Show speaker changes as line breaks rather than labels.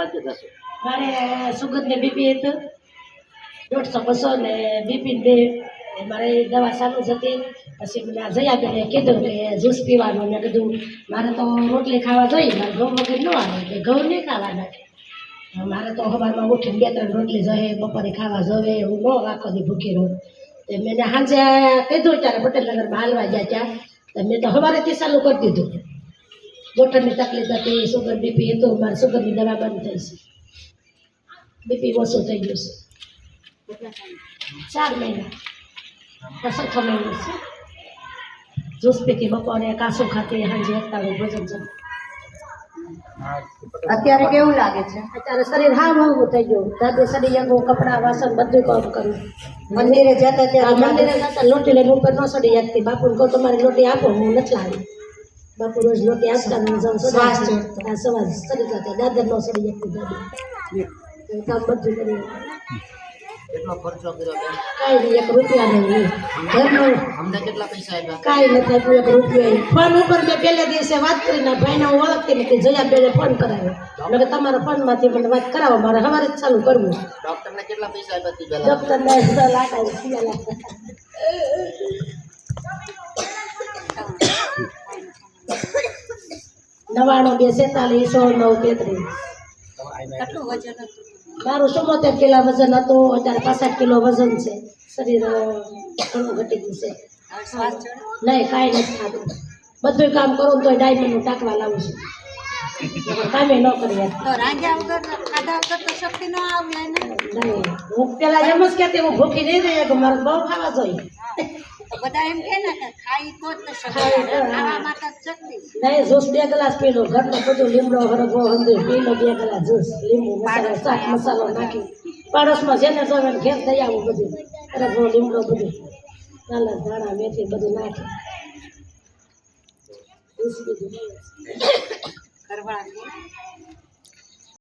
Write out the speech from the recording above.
હશે.
મારે સુગંધ ને બીપી હતું. દોઢસો બસો ને બીપી બે. મારે દવા ચાલુ જ હતી. પછી મને જયા બેને કીધું કે જ્યુસ પીવાનું. મેં કીધું, મારે તો રોટલી ખાવા જોઈએ. મારે ઘઉં વગર ન આવે. કે ઘઉં નહીં ખાવાના. મારે તો સવારમાં ઉઠીને બે ત્રણ રોટલી જોઈએ, બપોરે ખાવા જોવે હું ન આખો દી ભૂખી રહું. તે મેં સાંજે કીધું ત્યારે પટેલ નગરમાં હાલવા ગયા ત્યાં મેં તો સવારેથી ચાલુ કરી દીધું. બોટલની તકલીફ હતી સુગર બીપી હતું મારે સુગરની દવા બંધ થઈ છે બીપી ઓછું થઈ ગયું છે ચાર મહિના ચોથો મહિનો છે જ્યુસ પીતી બપોરે કાસું ખાતી સાંજે એકતાળું ભોજન છે
અત્યારે કેવું લાગે છે?
અત્યારે શરીર હાવ હળવું થઈ ગયું. દાદી શરીર અંગો કપડાં વાસણ બધું કામ કરું
મંદિરે જતા
આ
ત્યારે
મંદિરે જતા લોટી લઈને ઉપર ન સડી શકતી બાપુને કહું તમારી લોટી આપો હું નથી લાવી. બાપુ રોજ લોટી આપતા જાઉં આ સવાર સડી જતા દાદર ન સડી શકતી દાદી. કામ બધું કરી
કેટલો ખર્ચો કર્યો
કાંઈ નહીં એક રૂપિયા નહીં. ઘરનું
અમને કેટલા પૈસા આપ્યા?
કાંઈ નથી આપ્યું એક રૂપિયો ફોન ઉપર મેં પહેલે દિવસે વાત કરીને ભાઈને હું ઓળખતી નથી. જયા બેને ફોન કરાવ્યો. એટલે કે તમારા ફોનમાંથી મને વાત કરાવો મારે સવારે જ ચાલુ કરવું.
ડૉક્ટરને કેટલા પૈસા આપ્યા પહેલા?
ડૉક્ટરને લાખ આવ્યા લાખ. નવાણું બે છેતાલીસ સો નવ તેત્રીસ. મારું ચુમ્મોતેર કિલો વજન હતું અત્યારે પાસઠ કિલો વજન છે. શરીર ઘણું ઘટી ગયું છે. નહીં કાંઈ નથી ખાતું બધું કામ કરું તો ડાયમંડનું ટાંકવા લાવું છું. કામે ન કરીએ. હું પેલા એમ જ કહેતી હું ભૂખી નહીં રહી કે મારે બહુ ખાવા જોઈએ.
તો બધા એમ કે ને કે ખાઈ તો જ. ખાવામાં શક્તિ
નહીં જ્યુસ બે ગ્લાસ પી લો ઘરનું બધું લીમડો હરગો હંદર પી લો બે ગ્લાસ જ્યુસ લીંબુ મસાલો શાક મસાલો નાખી પાડોશમાં જેને જોવે ઘેર થઈ આવું બધું. હરગો લીમડો બધું. કાલા ધાણા મેથી બધું નાખી.
કરવાનું